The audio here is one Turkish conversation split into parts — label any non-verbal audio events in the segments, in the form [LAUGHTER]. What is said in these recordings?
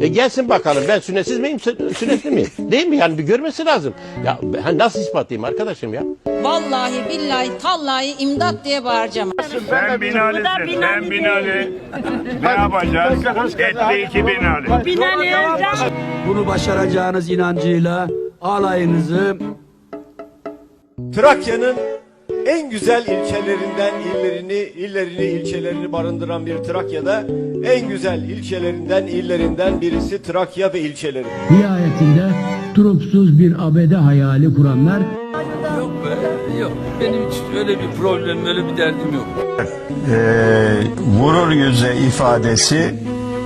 E gelsin bakalım ben sünnetsiz miyim sü- sünnetli miyim? Değil mi yani bir görmesi lazım. Ya ben nasıl ispatlayayım arkadaşım ya? Vallahi billahi tallahi imdat diye bağıracağım. Ben Binali'sin. Ben Binali. ne yapacağız? Etli iki Binali. Bunu başaracağınız inancıyla alayınızı Trakya'nın en güzel ilçelerinden illerini, illerini, ilçelerini barındıran bir Trakya'da en güzel ilçelerinden, illerinden birisi Trakya ve ilçeleri. Nihayetinde turupsuz bir abede hayali kuranlar yok be yok. Benim hiç öyle bir problem öyle bir derdim yok. Ee, vurur yüze ifadesi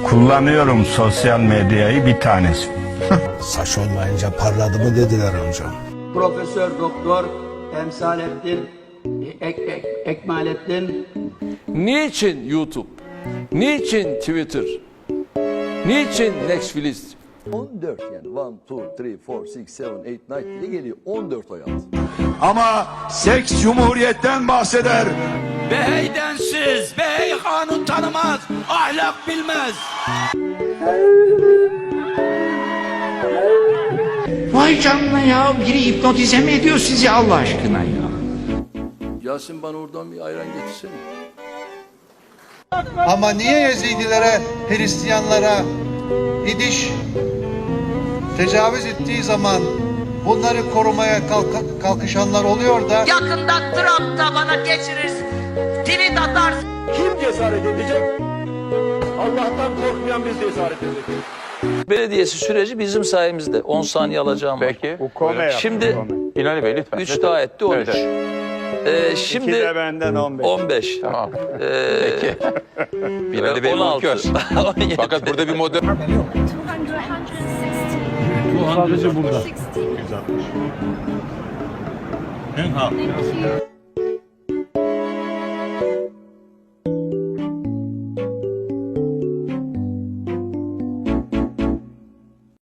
kullanıyorum sosyal medyayı bir tanesi. [LAUGHS] Saç olmayınca parladı mı dediler hocam. Profesör Doktor Emsalettin Ek, Ek, Ekmalettin Niçin YouTube? Niçin Twitter? Niçin Netflix? 14 yani 1, 2, 3, 4, 6, 7, 8 diye geliyor. 14 oy aldı. Ama seks cumhuriyetten bahseder. Bey densiz, bey kanun tanımaz, ahlak bilmez. Vay canına ya biri hipnotize mi ediyor sizi Allah aşkına ya? Yasin bana oradan bir ayran getirsene. Ama niye Yazidilere, Hristiyanlara İdiş tecavüz ettiği zaman bunları korumaya kalk- kalkışanlar oluyor da Yakında Trump da bana geçirir. Tweet atar. Kim cesaret edecek? Allah'tan korkmayan biz cesaret edeceğiz. Belediyesi süreci bizim sayemizde. 10 saniye alacağım var. Peki. Yap. Şimdi Binali Bey lütfen. 3 daha etti 13. Ee, İki şimdi [LAUGHS] de benden 15. 15. Tamam. Ee, Binali Bey 16. Fakat burada bir model bu handırıcı burada. Thank you.